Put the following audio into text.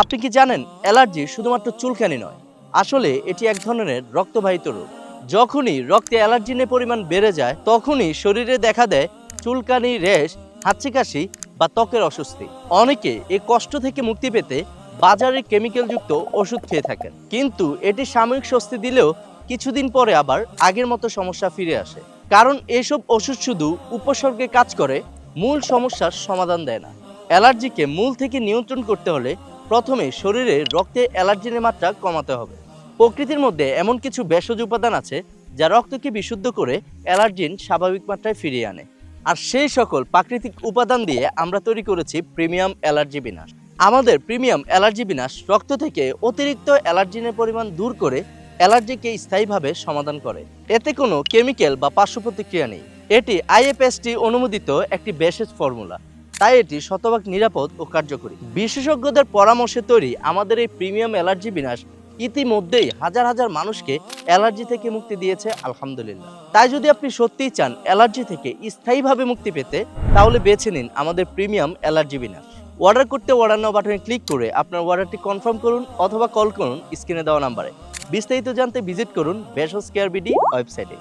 আপনি কি জানেন, অ্যালার্জি শুধুমাত্র চুলকানি নয়, আসলে এটি এক ধরনের রক্তবাহিত রোগ। যখনই রক্তে অ্যালার্জিনের পরিমাণ বেড়ে যায়, তখনই শরীরে দেখা দেয় চুলকানি রেশ হাঁচি কাশি বা ত্বকের অস্বস্তি। অনেকে এই কষ্ট থেকে মুক্তি পেতে বাজারে কেমিক্যালযুক্ত ওষুধ খেয়ে থাকেন। কিন্তু এটি সাময়িক স্বস্তি দিলেও কিছুদিন পরে আবার আগের মতো সমস্যা ফিরে আসে। কারণ এসব ওষুধ শুধু উপসর্গে কাজ করে, মূল সমস্যার সমাধান দেয় না। অ্যালার্জিকে মূল থেকে নিয়ন্ত্রণ করতে হলে প্রথমে শরীরে রক্তে অ্যালার্জিনের মাত্রা কমাতে হবে। প্রকৃতির মধ্যে এমন কিছু ভেষজ উপাদান আছে যা রক্তকে বিশুদ্ধ করে অ্যালার্জিন স্বাভাবিক মাত্রায় ফিরিয়ে আনে। আর সেই সকল প্রাকৃতিক উপাদান দিয়ে আমরা তৈরি করেছি প্রিমিয়াম অ্যালার্জি বিনাশ। আমাদের প্রিমিয়াম অ্যালার্জি বিনাশ রক্ত থেকে অতিরিক্ত অ্যালার্জিনের পরিমাণ দূর করে অ্যালার্জিকে স্থায়ীভাবে সমাধান করে। এতে কোনো কেমিক্যাল বা পার্শ্ব প্রতিক্রিয়া নেই। এটি আইএফএসটি অনুমোদিত একটি বেসেজ ফর্মুলা। তাই এটি শতভাগ নিরাপদ ও কার্যকরী। বিশেষজ্ঞদের পরামর্শে তৈরি আমাদের এই প্রিমিয়াম অ্যালার্জি বিনাশ ইতিমধ্যেই হাজার হাজার মানুষকে অ্যালার্জি থেকে মুক্তি দিয়েছে, আলহামদুলিল্লাহ। তাই যদি আপনি সত্যিই চান অ্যালার্জি থেকে স্থায়ীভাবে মুক্তি পেতে, তাহলে বেছে নিন আমাদের প্রিমিয়াম অ্যালার্জি বিনাশ। অর্ডার করতে অর্ডার নাও বাটনে ক্লিক করে আপনার অর্ডারটি কনফার্ম করুন অথবা কল করুন স্ক্রিনে দেওয়া নাম্বারে। বিস্তারিত জানতে ভিজিট করুন বেসস কেয়ার বিডি ওয়েবসাইটে।